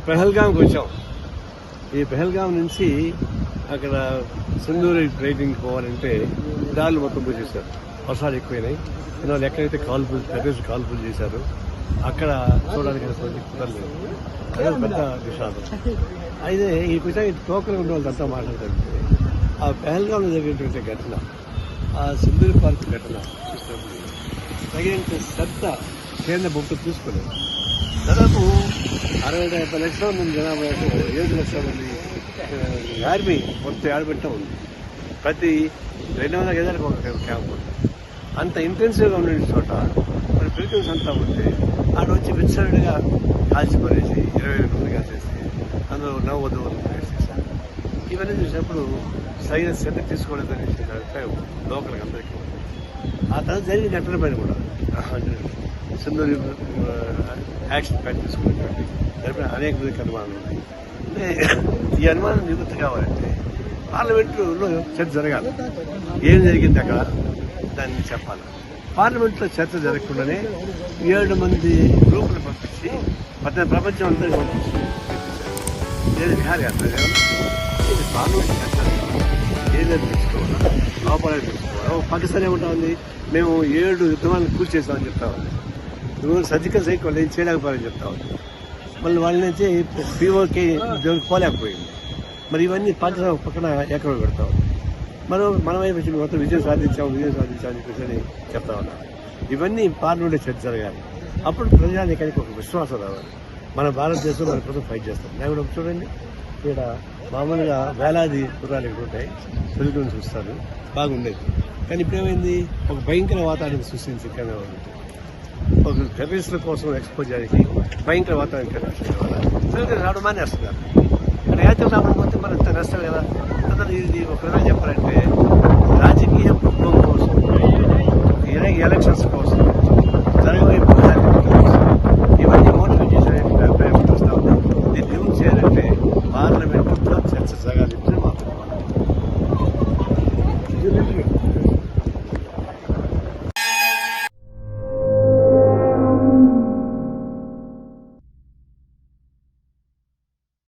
ఇప్పుడు పెహల్గామ్కి వచ్చాం. ఈ పెహల్గామ్ నుంచి అక్కడ సింధూరి ట్రైనింగ్ పోవాలంటే దారులు మొత్తం పూజేశారు వర్షాలు ఎక్కువైనాయి. అందువల్ల ఎక్కడైతే కాల్పులు ప్రదేశ్ కాల్పులు చేశారు అక్కడ చూడడానికి అసలు కుదరలేదు అదే పెద్ద విషాదం. అయితే ఈ విషయం టోకన్ ఉండే వాళ్ళంతా మాట్లాడుతుంటే ఆ పెహల్గాంలో జరిగినటువంటి ఘటన ఆ సింధూరి పార్క్ ఘటన తగినంత శ్రద్ధ కేంద్ర ప్రభుత్వం తీసుకోలేదు దాదాపు అరవై డెబ్బై లక్షల మంది జనాభా ఏడు లక్షల మంది ఆర్మీ మొత్తం ఆడబెట్ట ఉంది. ప్రతి రెండు వందల గజాలకు ఒక క్యాంప్ ఉంది. అంత ఇంటెన్సివ్గా ఉండే చోట మన పిలికల్స్ అంతా ఉంటే ఆడ వచ్చి విచ్చరుడిగా కాల్చిపడేసి ఇరవై రెండు మంది కాల్చేసి అందులో నవ్వదు వేసేసారు ఇవన్నీ చూసినప్పుడు సరైన శ్రద్ధ తీసుకోలేదు అభిప్రాయం లోకల్కి అందరికీ ఆ తర్వాత జరిగిన ఘటన పైన కూడా. సింధూరి యాక్షన్ ప్లాన్ జరిపిన అనేక మందికి అనుమానాలు ఉన్నాయి. అంటే ఈ అనుమానం నివృత్తి కావాలంటే పార్లమెంటులో చర్చ జరగాలి. ఏం జరిగింది అక్కడ? దాన్ని చెప్పాలి. పార్లమెంట్లో చర్చ జరగకుండానే ఏడు మంది గ్రూపులు పంపించి పద్దెనిమిది ప్రపంచం అందరికీ పంపించి. నేను విహారీ యాత్ర ఇది పార్లమెంట్ చర్చ? ఏదైనా తెలుసుకోవాలా ఆపరేట్ తెలుసుకోవాలా పాకిస్తాన్ ఏమంటా ఉంది మేము ఏడు యుద్ధమాలను పూర్తి చేస్తామని చెప్తా ఉంది నువ్వు సర్జికల్ సైకిల్ ఏం చేయలేకపోయారని చెప్తా ఉంది మళ్ళీ వాళ్ళ నుంచి పీఓకే దేవుడికి పోలేకపోయింది. మరి ఇవన్నీ పాకిస్తాన్ పక్కన ఎక్కడ పెడతా. ఉంది మనం మన వచ్చి మొత్తం విజయం సాధించాము విజయం సాధించామని చెప్పేసి అని చెప్తా ఉన్నాం. ఇవన్నీ పార్లమెంట్ చర్చ జరగాలి. అప్పుడు ప్రజానికానికి ఒక విశ్వాసం రావాలి. మన భారతదేశం మన కోసం ఫైట్ చేస్తాం. నేను కూడా చూడండి. ఇక్కడ మామూలుగా వేలాది గుర్రాలు ఇక్కడ ఉంటాయి. తెలుగుని చూస్తారు. బాగుండేది. కానీ ఇప్పుడు ఏమైంది ఒక భయంకర వాతావరణం సృష్టించి ఇక్కడ ఒక టెర్రరిస్టుల కోసం ఎక్స్పోజ్ చేయడానికి భయంకర వాతావరణం కదా తెలుగు రావడం మానేస్తున్నారు. ఇక్కడ యాత్ర రావడం పోతే మరి నష్టం కదా అందరూ ఇది ఒక విధంగా చెప్పాలంటే రాజకీయ ప్రభుత్వం కోసం ఎలక్షన్స్ కోసం it's like